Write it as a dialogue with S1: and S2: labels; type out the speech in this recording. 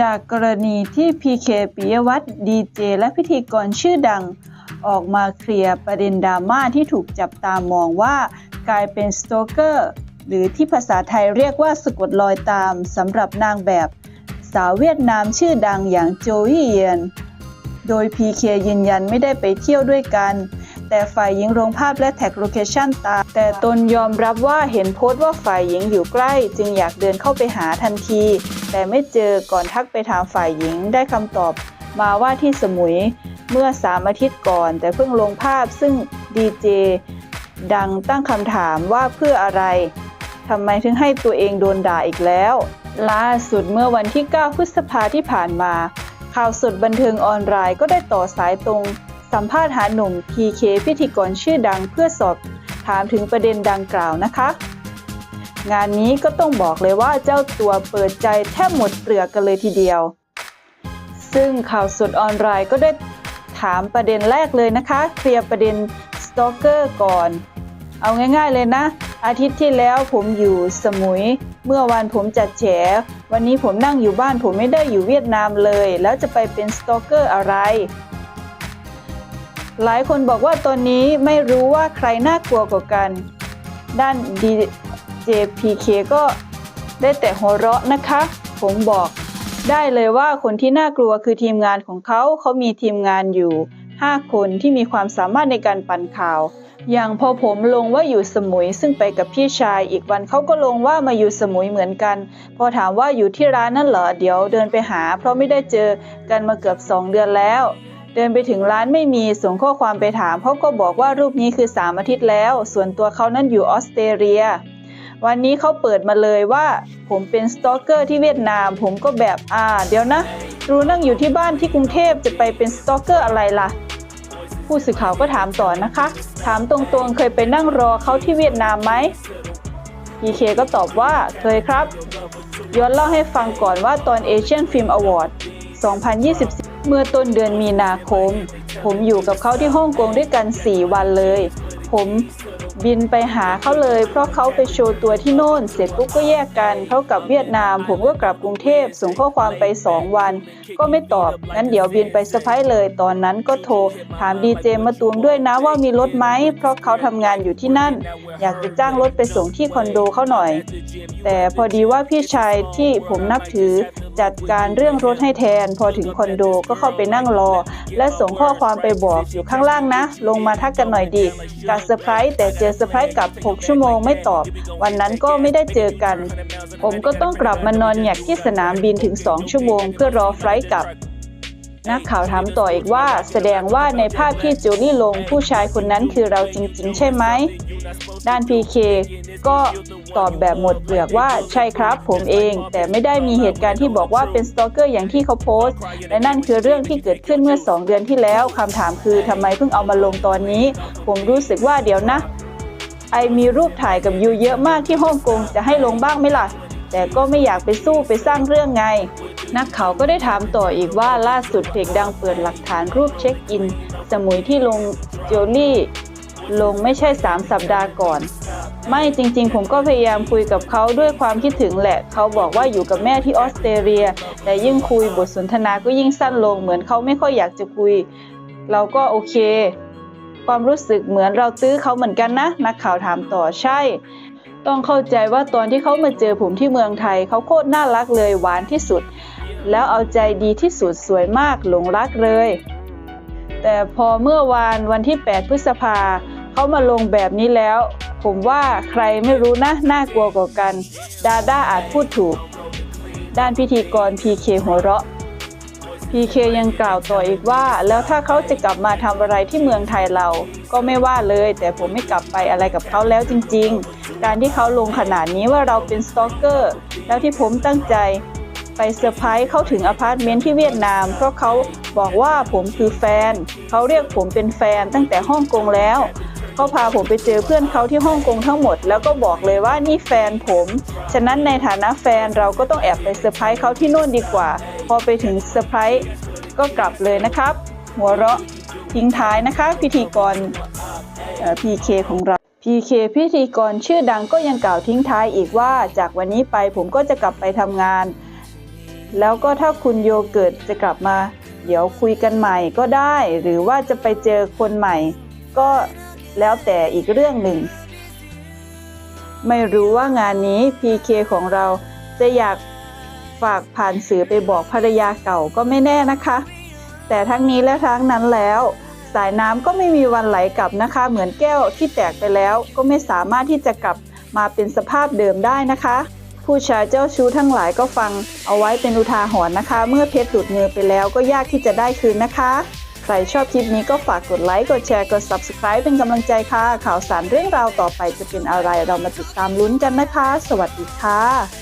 S1: จากกรณีที่พีเคปิยวัฒน์ดีเจและพิธีกรชื่อดัง ออกมาเคลียร์ประเด็นดราม่าที่ถูกจับตามองว่ากลายเป็นสโตเกอร์ หรือที่ภาษาไทยเรียกว่าสะกดรอยตามสำหรับนางแบบ สาวเวียดนามชื่อดังอย่างโจวี่เยียน โดย PK ยืนยันไม่ได้ไปเที่ยวด้วยกัน แต่ฝ่ายหญิงลงภาพและแท็กโลเคชั่นตาม แต่ตนยอมรับว่าเห็นโพสต์ว่าฝ่ายหญิงอยู่ใกล้ จึงอยากเดินเข้าไปหาทันที แต่ไม่เจอก่อนทักไปถามฝ่ายหญิงได้คำตอบมาว่าที่สมุยเมื่อสามอาทิตย์ก่อน แต่เพิ่งลงภาพซึ่งดีเจดังตั้งคำถามว่าเพื่ออะไรทำไมถึงให้ตัวเองโดนด่าอีกแล้ว ล่าสุดเมื่อวันที่ 9 พฤษภาที่ผ่านมา ข่าวสดบันเทิงออนไลน์ก็ได้ต่อสายตรง สัมภาษณ์หาหนุ่ม PK พิธีกรชื่อดังเพื่อสอบถามถึงประเด็นดังกล่าวนะคะ งานนี้ก็ต้องบอกเลยว่าเจ้าตัวเปิดใจแทบหมดเปลือกกันเลยทีเดียว ซึ่งข่าวสดออนไลน์ก็ได้ถามประเด็นแรกเลยนะคะ เคลียร์ประเด็นสตอกเกอร์ก่อน เอาง่ายๆเลยนะ อาทิตย์ที่แล้วผมอยู่สมุย เมื่อวานผมจัดแฉ วันนี้ผมนั่งอยู่บ้านผมไม่ได้อยู่เวียดนามเลย แล้วจะไปเป็นสตอกเกอร์อะไร หลายคนบอกว่าตอนนี้ไม่รู้ว่าใครน่ากลัวกว่ากัน ด้าน DJPK ก็ได้แต่หัวเราะนะคะ ผมบอกได้เลยว่าคนที่น่ากลัวคือทีมงานของเขา เขามีทีมงานอยู่ 5 คนที่มีความสามารถในการปั่นข่าว อย่างพอผมลงว่าอยู่สมุยซึ่งไปกับพี่ชาย อีกวันเขาก็ลงว่ามาอยู่สมุยเหมือนกัน พอถามว่าอยู่ที่ร้านนั่นเหรอ เดี๋ยวเดินไปหา เพราะไม่ได้เจอกันมาเกือบ 2 เดือนแล้ว เดินไปถึงร้านไม่มีส่งข้อความไปถามเขาก็บอกว่ารูปนี้คือ 3 อาทิตย์แล้ว ส่วนตัวเขานั้นอยู่ออสเตรเลีย วันนี้เขาเปิดมาเลยว่า ผมเป็นสตอกเกอร์ที่เวียดนาม ผมก็แบบอ่า เดี๋ยวนะ รู้นั่งอยู่ที่บ้านที่กรุงเทพจะไปเป็นสตอกเกอร์อะไรล่ะ ผู้สื่อข่าวก็ถามต่อนะคะ ถามตรงๆเคยไปนั่งรอเขาที่เวียดนามไหม PK ก็ตอบว่าเคยครับ ย้อนเล่าให้ฟังก่อนว่าตอน Asian Film Award 2024 เมื่อต้นเดือนมีนาคม ผมอยู่กับเขาที่ฮ่องกงด้วยกัน 4 วันเลย ผมบินไปหาเขาเลย เพราะเขาไปโชว์ตัวที่โน่น เสร็จปุ๊บก็แยกกันเขากลับเวียดนาม ผมก็กลับกรุงเทพส่งข้อความไป 2 วัน ก็ไม่ตอบงั้นเดี๋ยวบินไปเซอร์ไพรส์เลย ตอนนั้นก็โทร ถามดีเจมาตูมด้วยนะว่ามีรถไหมเพราะเขาทำงานอยู่ที่นั่น อยากจะจ้างรถไปส่งที่คอนโดเขาหน่อย แต่พอดีว่าพี่ชายที่ผมนับถือ จัดการเรื่องรถให้แทน พอถึงคอนโดก็เข้าไปนั่งรอ และส่งข้อความไปบอกอยู่ข้างล่างนะ ลงมาทักกันหน่อยดีการเซอร์ไพรส์แต่เจอเซอร์ไพรส์กลับ 6 ชั่วโมงไม่ตอบ วันนั้นก็ไม่ได้เจอกัน ผมก็ต้องกลับมานอนหยักที่สนามบินถึง 2 ชั่วโมง เพื่อรอไฟล์กลับนักข่าวถามต่ออีกว่า แสดงว่าในภาพที่จูลี่ลงผู้ชายคนนั้นคือเราจริง ๆ ใช่ไหม ด้าน PK ก็ตอบแบบหมดเปลือกว่าใช่ครับผมเอง แต่ไม่ได้มีเหตุการณ์ที่บอกว่าเป็นสตอกเกอร์อย่างที่เขาโพสต์ และนั่นคือเรื่องที่เกิดขึ้นเมื่อ 2 เดือนที่แล้วคำถามคือทำไมเพิ่งเอามาลงตอนนี้ ผมรู้สึกว่าเดี๋ยวนะ ไอมีรูปถ่ายกับยูเยอะมากที่ฮ่องกงจะให้ลงบ้างไหมล่ะ แต่ก็ไม่อยากไปสู้ไปสร้างเรื่องไง นักข่าวก็ได้ถามต่ออีกว่าล่าสุดเพจดังเปิดหลักฐานรูปเช็คอิน สมุยที่ลงโจลี่ ลงไม่ใช่ 3 สัปดาห์ก่อน ไม่จริงๆ ผมก็พยายามคุยกับเขาด้วยความคิดถึงแหละ เขาบอกว่าอยู่กับแม่ที่ออสเตรเลีย แต่ยิ่งคุยบทสนทนาก็ยิ่งสั้นลงเหมือนเขาไม่ค่อยอยากจะคุย เราก็โอเค ความรู้สึกเหมือนเราตื้อเขาเหมือนกันนะ นักข่าวถามต่อใช่ ต้องเข้าใจว่าตอนที่เขามาเจอผมที่เมืองไทย เขาโคตรน่ารักเลยหวานที่สุด แล้วเอาใจดีที่สุดสวยมากหลงรักเลย แต่พอเมื่อวานวันที่ 8 พฤษภา เขามาลงแบบนี้แล้ว ผมว่าใครไม่รู้นะ น่ากลัวกว่ากัน ดาด้าอาจพูดถูก ด้านพิธีกร PK หัวเราะ PK ยังกล่าวต่ออีกว่า แล้วถ้าเขาจะกลับมาทำอะไรที่เมืองไทยเรา ก็ไม่ว่าเลย แต่ผมไม่กลับไปอะไรกับเขาแล้วจริง ๆ การที่เขาลงขนาดนี้ว่าเราเป็นสตอกเกอร์ แล้วที่ผมตั้งใจไปเซอร์ไพรส์เข้าถึงอพาร์ตเมนต์ที่เวียดนาม เพราะเขาบอกว่าผมคือแฟน เขาเรียกผมเป็นแฟนตั้งแต่ฮ่องกงแล้ว เขาพาผมไปเจอเพื่อนเขาที่ฮ่องกงทั้งหมด แล้วก็บอกเลยว่านี่แฟนผม ฉะนั้นในฐานะแฟนเราก็ต้องแอบไปเซอร์ไพรส์เขาที่โน่นดีกว่า พอไปถึงเซอร์ไพรส์ก็กลับเลยนะครับ หัวเราะทิ้งท้ายนะคะ พิธีกรพีเคของเรา PK พิธีกรชื่อดังก็ยังกล่าวทิ้งท้ายอีกว่าจากวันนี้ไปผมก็จะกลับไปทำงาน แล้วก็ถ้าคุณโยเกิร์ตจะกลับมา เดี๋ยวคุยกันใหม่ก็ได้ หรือว่าจะไปเจอคนใหม่ ก็ แล้วแต่อีกเรื่องหนึ่ง ไม่รู้ว่างานนี้ PK ของเราจะอยากฝากผ่านสื่อไปบอกภรรยาเก่าก็ไม่แน่นะคะ แต่ทั้งนี้และทั้งนั้นแล้ว สายน้ำก็ไม่มีวันไหลกลับนะคะ เหมือนแก้วที่แตกไปแล้วก็ไม่สามารถที่จะกลับมาเป็นสภาพเดิมได้นะคะ ผู้ชายเจ้าชู้ทั้งหลายก็ฟัง เอาไว้เป็นอุทาหรณ์นะคะ เมื่อเพชรหลุดมือไปแล้วก็ยากที่จะได้คืนนะคะ ใครชอบคลิปนี้ก็ฝากกดไลค์ กดแชร์ กด Subscribe เป็นกำลังใจค่ะ ข่าวสารเรื่องราวต่อไปจะเป็นอะไรเรามาติดตามลุ้นกันนะคะ สวัสดีค่ะ